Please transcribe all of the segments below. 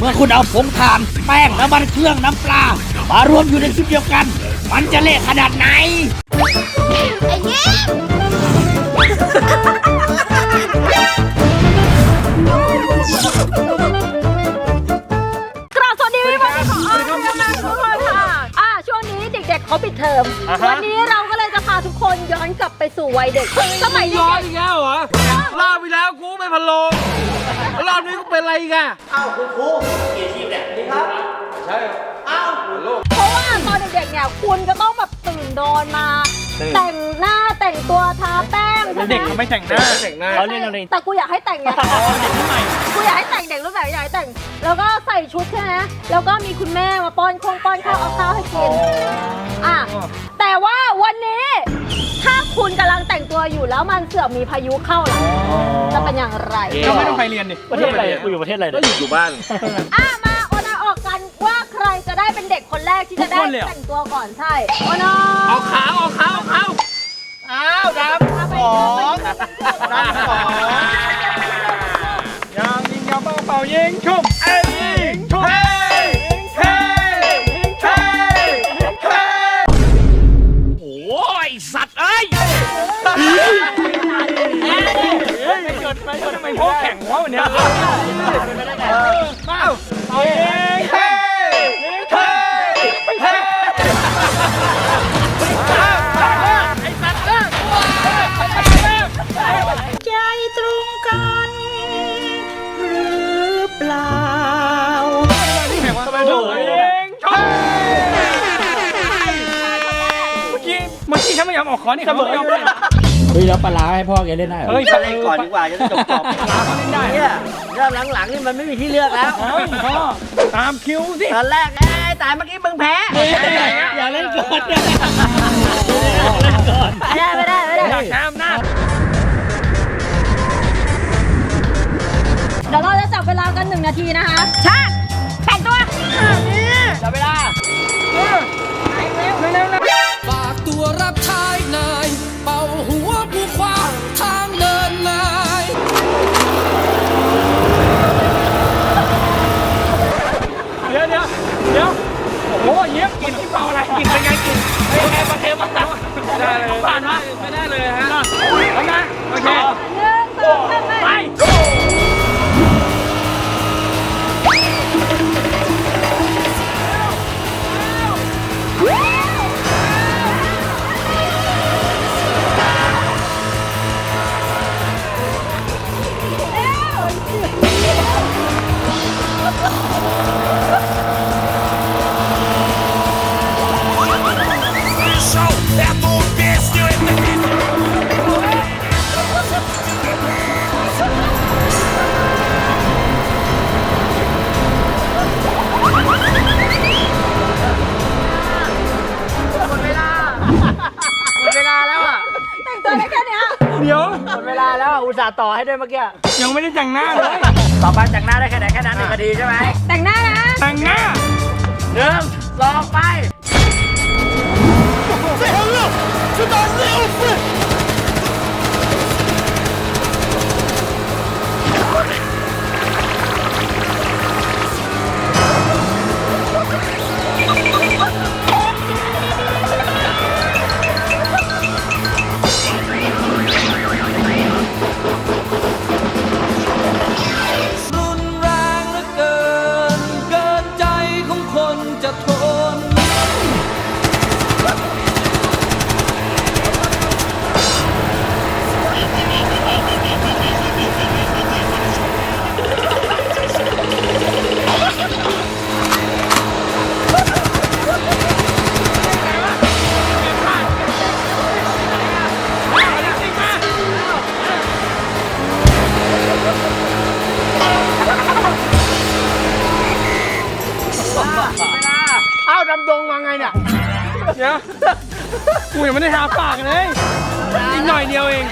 เมื่อคุณเอาผงถ่าน แป้งน้ำมันเครื่องน้ำปลา มารวมอยู่ในชุดเดียวกัน มันจะเละขนาดไหน ไอ้เงี้ยกราบสวัสดีพี่บอลของออมกันนะทุกคนค่ะ อ่าช่วงนี้เด็กๆเขาปิดเทอม วันนี้ คนย้อนกลับไปสู่วัยเด็ก สมัยเด็ย้อนกอีกแล้วเหรอรอบที่แล้วกูเป็นพันโลงรอบนี้กูเป็นอะไรอีกอะๆเพราะว่าตอนเด็กๆเนี่ยคุณจะต้องแบบตื่นนอนมา แต่งหน้าแต่งตัวทาแป้งใช่ไหมเด็กเขาไม่แต่งหน้าแต่งหน้าเขาเล่นอะไรแต่กูอยากให้แต่งไงกูอยากให้แต่งเด็กรุ่นไหนอยากให้แต่ง แล้วก็ใส่ชุดใช่ไหมแล้วก็มีคุณแม่มาป้อนคงป้อนข้าวเอาข้าวให้กินอะ แต่ว่าวันนี้ ถ้าคุณกำลังแต่งตัวอยู่แล้วมันเสือกมีพายุเข้าล่ะจะเป็นอย่างไรก็ไม่ต้องไปเรียนดิประเทศอะไรกูอยู่ประเทศอะไรก็เนี่ยอยู่อยู่บ้านอะมาโอนาออกกันว่าใครจะได้เป็นเด็กคนแรกที่จะได้ทุกคนเลยเหรอแต่งตัวก่อนใช่โอนาเอาขาวเอาขาวเอาขาวอ้าวดำสองดำสองยางยิงยาวเป่าเป่ายิงชุบเอ้ ขอนี่เขาไม่ยอมเลยเฮ้ยแล้วปลาร้าให้พ่อแกเล่นได้เหรอเฮ้ยเล่นก่อนดีกว่าจะได้จบจบร้านเขาเล่นได้เนี่ยเริ่มหลังๆนี่มันไม่มีที่เลือกแล้วเฮ้ยพ่อตามคิวสิตอนแรกเอ้ยแต่เมื่อกี้มึงแพ้อย่าเล่นเกินอย่าเล่นเกินไม่ได้ไม่ได้ไม่ได้อยากแชมป์นะเดี๋ยวเราจะจับเวลากันหนึ่งนาทีนะคะชาติแต่งตัวจับเวลาฝากตัวรับใช้นายเาห์ต่อให้ด้วยเมื่อกี้ ยังไม่ได้แต่งหน้าเลย ต่อไปจากหน้าได้แค่ไหนแค่นั้นหนึ่งนาทีใช่ไหมแต่งหน้านะแต่งหน้าหนึ่งสองไปรุ ไม่ได้ทาปากเลย อีกหน่อยเดียวเอง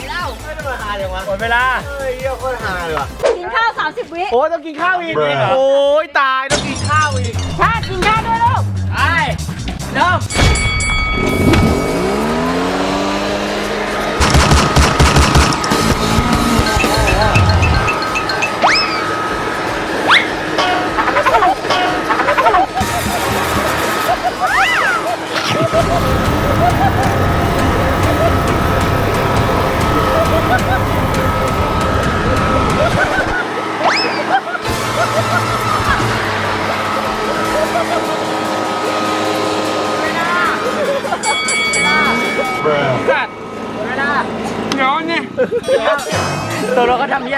หมดเวลาเฮ้ยเยี่ยโคตรฮาเลยว่ะกินข้าว 30 วิ โอ้ยต้องกินข้าวอีกโอ้ยตายต้องกินข้าวอีกชาติกินข้าวด้วยลูกไปเริ่ม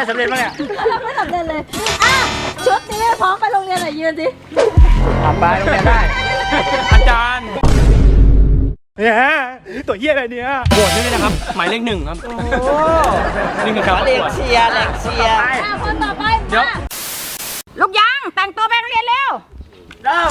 สำเร็จมั้งเนี่ยไม่สำเร็จเลยอะชุดนี้พร้อมไปโรงเรียนหน่อยยืนสิอะไปโรงเรียนได้ อาจารย์เนี่ยตัวเหี้ยอะไรเนี่ยโหวตด้วยนะครับ หมายเลขหนึ่งครับนี่คือการประกวดเชียร์แหลกเชียร์อะคนต่อไปเดี๋ยวมาลูกยางแต่งตัวไปโรงเรียนเร็วเริ่ม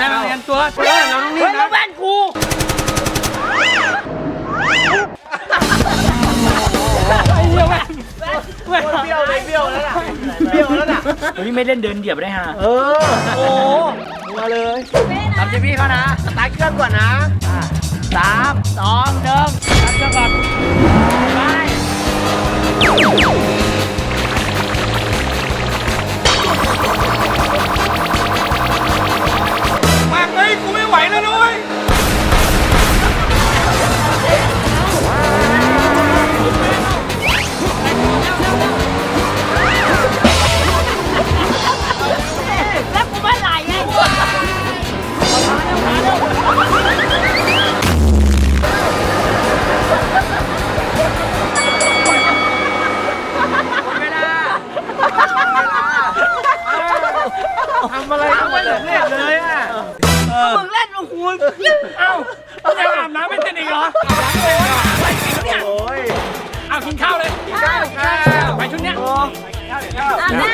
ไปไปหน้าโรงเรียนตัวตัวน้องนี่นะแว่นกูเบี้ยวเลยเบี้ยวแล้วน่ะเบี้ยวแล้วน่ะวันนี้ไม่เล่นเดินเหยียบได้ฮะเออโอ้มาเลยทำที่พี่เขานะสตาร์ทเครื่องก่อนนะสามสองหนึ่งตัดเครื่องก่อนไป ไหวแล้วนุ้ย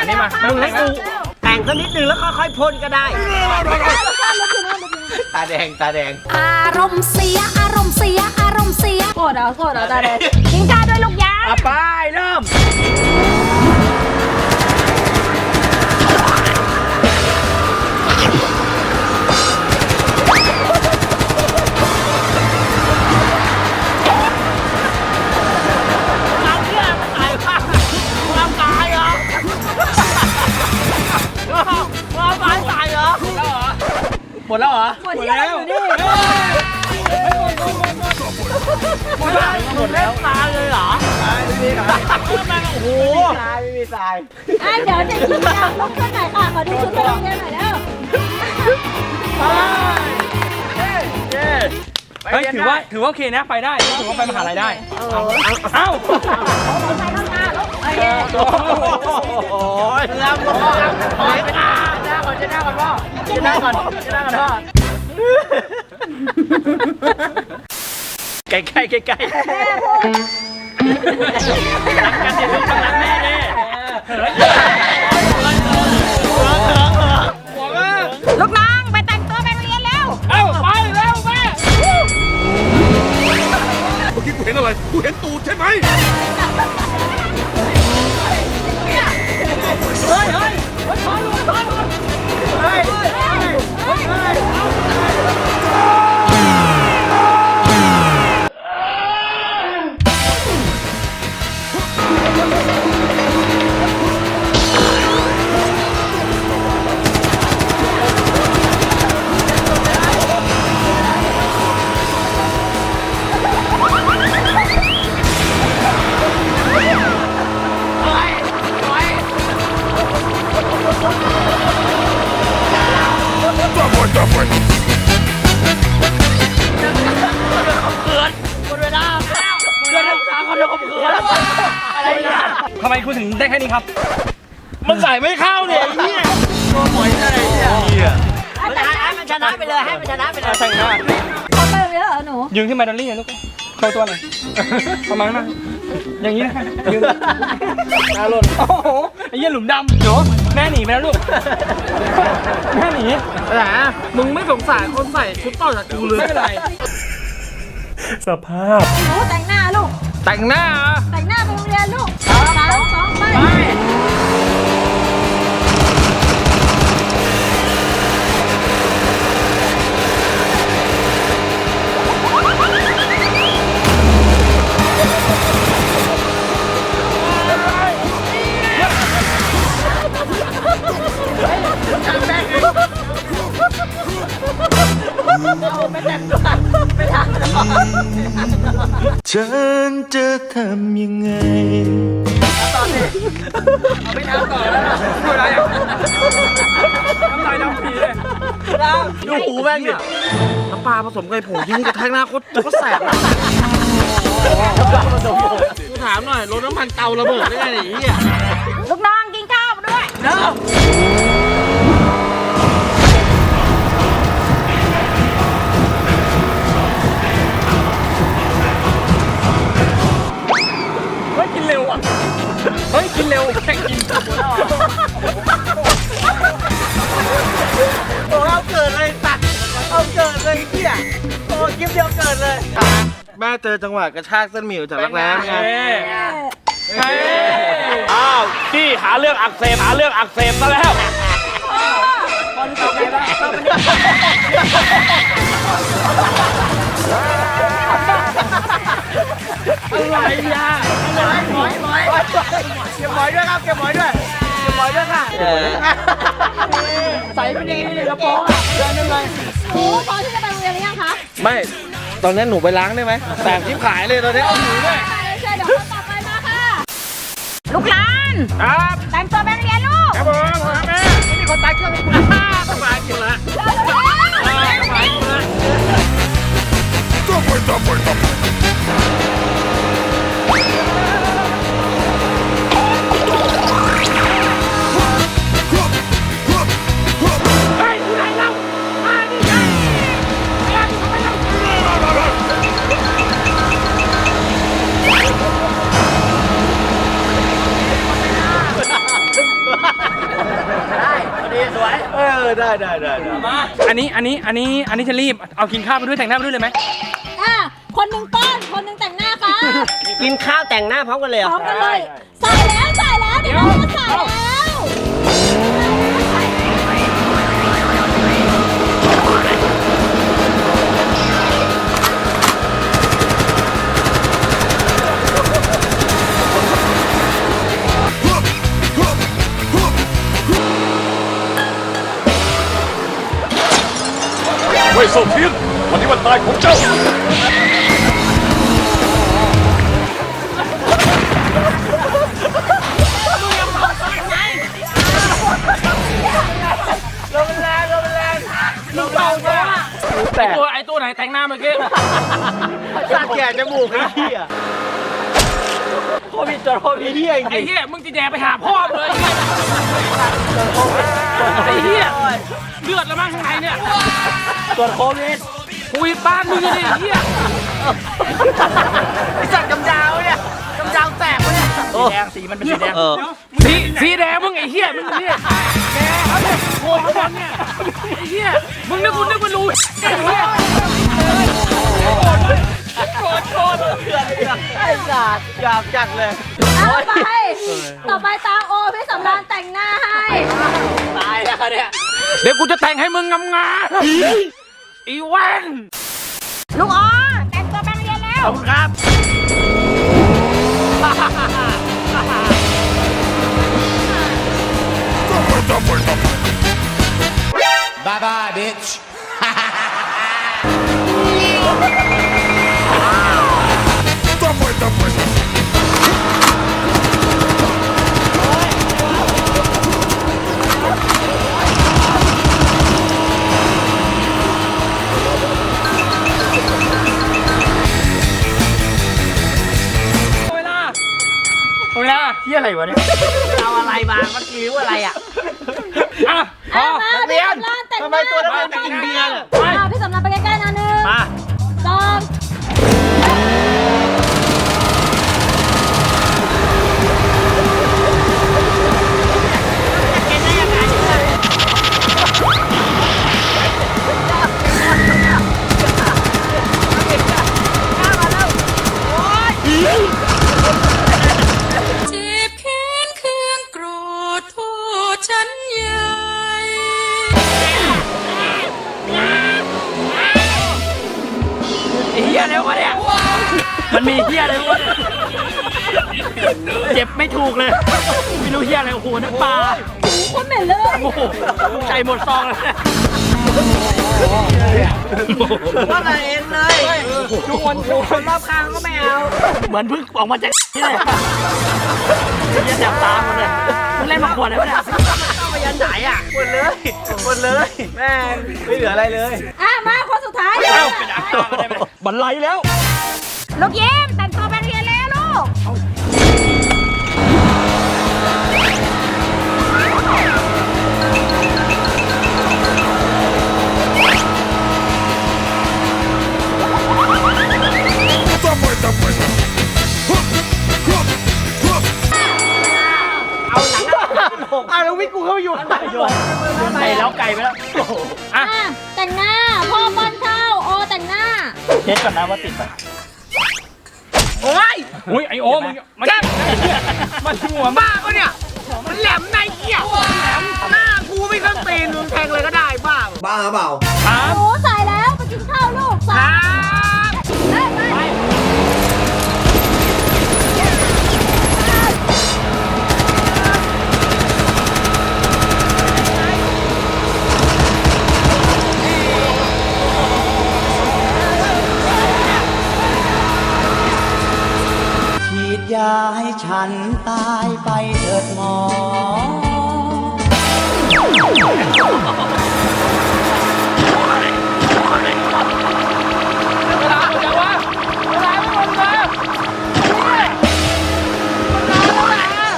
นนี้มาแม่มึงให้กูแต่งสักนิดนึงแล้วค่อยๆพ่นก็ได้ ตาแดงตาแดง อารมณ์เสีย อารมณ์เสีย อารมณ์เสียโกรธเหรอโกรธเหรอตาแดงกินข้าวด้วยลูกยาง อะไปเริ่ม หมดแล้วเหรอ หมดแล้วอยู่นี่หมดแล้วตาเลยเหรอไม่มีทรายไม่มีทรายอะเดี๋ยวเด็กชุดยางลุกขึ้นหน่อยค่ะ ขอดูชุดไปโรงเรียนหน่อยแล้วเฮ้ยถือว่าถือว่าโอเคนะไปได้ถือว่าไปมหาลัยได้เอ้าไปข้างหน้าลูกโอเคโอ้ยเริ่มพ่อครับพ่อไปหน้าหน้าก่อนจะหน้าก่อนพ่อจะหน้าก่อนจะหน้าก่อนพ่อใกล้ใกล้ใกล้ใกล้รักกันดิลูกต้องรักแม่ดิ นี้ครับ มันใส่ไม่เข้าเนี่ยไอ้เหี้ยตัวหมอยอะไรเนี่ยอาจารย์มันชนะไปเลยให้มันชนะไปเลยแต่งหน้าเขาไปแบบนี้เหรอหนูยืนขึ้นมาดอลลี่หน่อยลูกโชว์ตัวหน่อยประมาณนั้นอย่างนี้นะยืนหน้าหล่นโอ้โหไอ้เหี้ยหลุมดำหนูแม่หนีไปแล้วลูกแม่หนีหนามึงไม่สงสารคนใส่ชุดต่อจากกูเลยไม่เป็นไรสภาพหนูแต่งหน้าลูกแต่งหน้าเหรอแต่งหน้าไปโรงเรียนลูกสามสอง ไปแต่งตัวไปทำอะไร ฉันจะทำยังไงพูดอะไรอะน้ำลายดำปีเลยดูหูแม่งดิน้ำปลาผสมไก่ผงที่นี่กระแทกหน้าโคตรโคตรแสบอะกูถามหน่อยรถน้ำมันเตาระเบิดได้ไงเนี่ยไอ้เหี้ย ลูกน้องกินข้าวมาด้วยเฮ้ย เร็วอะ เฮ้ย กินเร็วแข่งกินโอ้เอาเกิดเลยตัดเอาเกิดเลยเหี้ยโอ้คลิปเดียวเกิดเลยแม่เจอจังหวะกระชากเส้นหมี่ออกจากรักแร้ไงเฮ้ยอ้าวพี่หาเรื่องอักเสบหาเรื่องอักเสบซะแล้ว อะไรอะเก็บหมอยด้วยครับเก็บหมอยด้วยเก็บหมอยด้วยค่ะใส่ไปดีเลยกระโปรงอะเดินเลยหนูพร้อมที่จะไปโรงเรียนหรือยังคะไม่ตอนนี้หนูไปล้างได้ไหมแสบทิพขายเลยตอนนี้ใช่ใช่เดี๋ยวคนต่อไปมาค่ะ ลูกหลานครับแต่งตัวไปโรงเรียนลูกครับผมครับแม่มีคนตายเครื่องให้กูสบายกินละ เออได้ได้ได้ได้มาอันนี้อันนี้อันนี้อันนี้จะรีบเอากินข้าวไปด้วยแต่งหน้าไปด้วยเลยไหมอะ คนหนึ่งป้อนคนหนึ่งแต่งหน้าค่ะกินข้าวแต่งหน้าพร้อมกันเลยเหรพร้ออมกันเลยใส่แล้วใส่แล้วเดี๋ยวเราจะใส่แล้วเว่ยโซเทียนวันนี้วันตายของเจ้า ไอตัวไอตัวไหนแต่งหน้าเมื่อกี้สัตว์แก่จมูกไอ้เหี้ยโควิดจนโควิดเหี้ยจไอ้ริงเหี้ยมึงจะแดกไปหาพ่อมึงเลยไอ้เหี้ยเลือดแล้วมั้งข้างในเนี่ยตรวจโควิดคุยบ้านมึงเลยไอ้เหี้ยไอ้สัต สีแดงสีมันเป็นสีแดง เออ สีสีแดงมึงไอ้เหี้ยมึงเนี่ยแกเขาเนี่ยโคตรบอลเนี่ยไอ้เหี้ยมึงนึกคุณนึกว่ารู้ไอ้เหี้ยโกรธโกรธไอ้สัตว์หยาบจัดเลยเอาไป ต่อไปตาโอพี่สำรานแต่งหน้าให้ ตายแล้วเนี่ยเดี๋ยวกูจะแต่งให้มึงงามงามอีแวนลูกอ๋อแต่งตัวไปโรงเรียนแล้วขอบคุณครับ Bye bye, bitch. เวลาเวลาที่อะไรวะเนี่ย เอาอะไรมาเมื่อกี้ว่าอะไรอะอะ พอมานักเรีพี่ยนสำรานแต่งทำไมตัวนักเรียนไปกินเบียร์น่ะอ่าพี่สำรานไปใกล้ๆนะหนึ่ง มา ว่าไงเองเลยทุกคนทุกคนรอบข้างก็ไม่เอา เหมือนเพิ่งออกมาจากนี่เลยเฮียจับตาหมดเลยมึงเล่นมาขวดอะไรวะเนี่ยเอาไปยันไหนอะหมดเลยหมดเลยแม่งไม่เหลืออะไรเลย อะมาคนสุดท้ายเอ้าเป็นอักตาก็ได้ไหมบันไลแล้ว ลูกยิ้มแต่ อ้าวแล้ววิกกูเข้าไปอยู่ข้างในอยู่ไก่แล้วไก่ไปแล้วอะอะแต่งหน้า พ่อป้อนข้าวโอแต่งหน้า เช็คก่อนนะว่าติดไหมโอ้ยอุ้ยไอโอมึงมันมันหัวมากบ้าปะเนี่ย มันแหลมในเกี้ยแหลมหน้ากูไม่เคยตีนมึงแทงเลยก็ได้บ้าบ้าเปล่าครับหนูใส่แล้วไปกินข้าวลูกส่ได้ ฉันตายไปเถิดหมอเวลาหมดจังวะเวลาไม่หมดเลย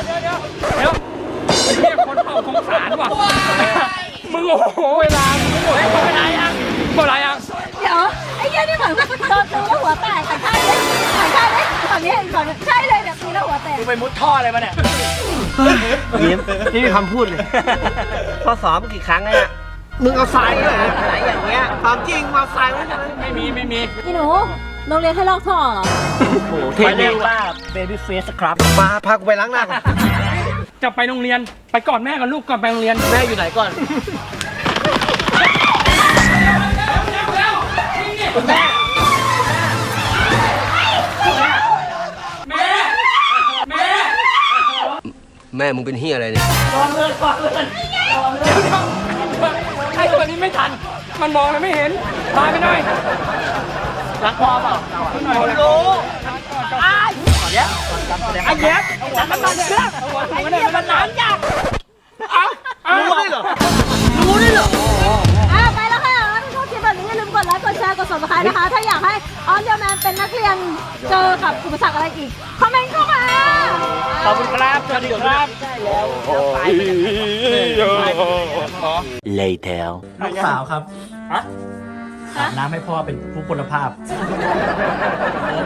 เดี๋ยวเดี๋ยวเรียกคนเป่าสงสารว่ะ มึงโอ้โหเวลามึงไม่หมดหมดเวลายังหมดเวลายังเดี๋ยวไอ้เหี้ยนี่เหมือนโดนตีแล้วหัวแตกแต่ใช่เลยใช่เลยฝั่งนี้ฝั่งนึงใช่เลยเดี๋ย วตีแล้วหัวแตกมึงไปมุดท่ออะไรมาเนี่ยยิ้มนี่มีคำพูดเลยข้อสอบกี่ครั้งเนี่ยมึงเอาทรายด้วยเหรอไหนอย่างเงี้ยความจริงมาทรายไว้ใช่ไหมไม่มีไม่มีอีหนูโรงเรียนให้ลอกท่อเหรอโอ้โหเทไปเรีเรียยกกว่าว่าเบบี้เฟสครับ มาพากูไปล้างหน้าก่อนจะไปโรงเรียนไปก่อนแม่กับลูกก่อนไปโรงเรียนแม่อยู่ไหนก่อนแม่ แม่มึงเป็นเฮียอะไรเนี่ยไอ้ตัวนี้ไม่ทัน มันมองเลยไม่เห็นตายไปหน่อย รักพ่อเปล่าหน่อยรู้ไอ้เย็บไอ้เย็บจับมันตัดเชือกไอ้เนี่ยมันหนานยากเอ้ารู้ได้เหรอรู้ได้เหรอ ไลค์กดแชร์กด subscribe นะคะ ถ้าอยากให้ออนเดียแมนเป็นนักเรียนเจอกับอุปสรรคอะไรอีก คอมเมนต์เข้ามาขอบคุณครับ สวัสดีครับ Later ลูกสาวครับอาบน้ำให้พ่อเป็นผู้คุณภาพ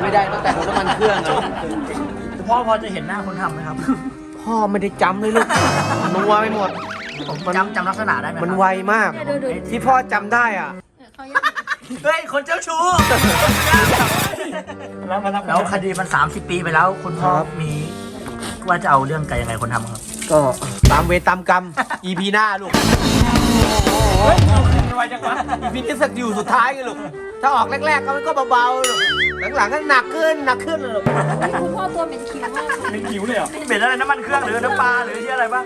ไม่ได้ตั้งแต่รถน้ำมันเครื่องอะพ่อพอจะเห็นหน้าคนทำไหมครับ พ่อไม่ได้จำเลยลูกนัวไปหมด ผมจำจำลักษณะได้ไหมมันไวมากดูดูที่พ่อจำได้อะ เฮ้ย คนเจ้าชู้แล้วคดีมัน 30 ปีไปแล้ว คุณพ่อมีว่าจะเอาเรื่องกันยังไงคนทำครับ ก็ตามเวรตามกรรม EP หน้าลูก เฮ้ยเอาคืนไปไวจังวะ EP นี้สักอยู่สุดท้ายไงลูก ถ้าออกแรกๆก็มันก็เบาๆลูก หลังๆก็หนักขึ้นหนักขึ้นเลยลูก คุณพ่อตัวเหม็นคิ้วมาก เป็นคิ้วเลยเหรอ เป็นอะไรน้ำมันเครื่องหรือน้ำปลาหรือที่อะไรบ้าง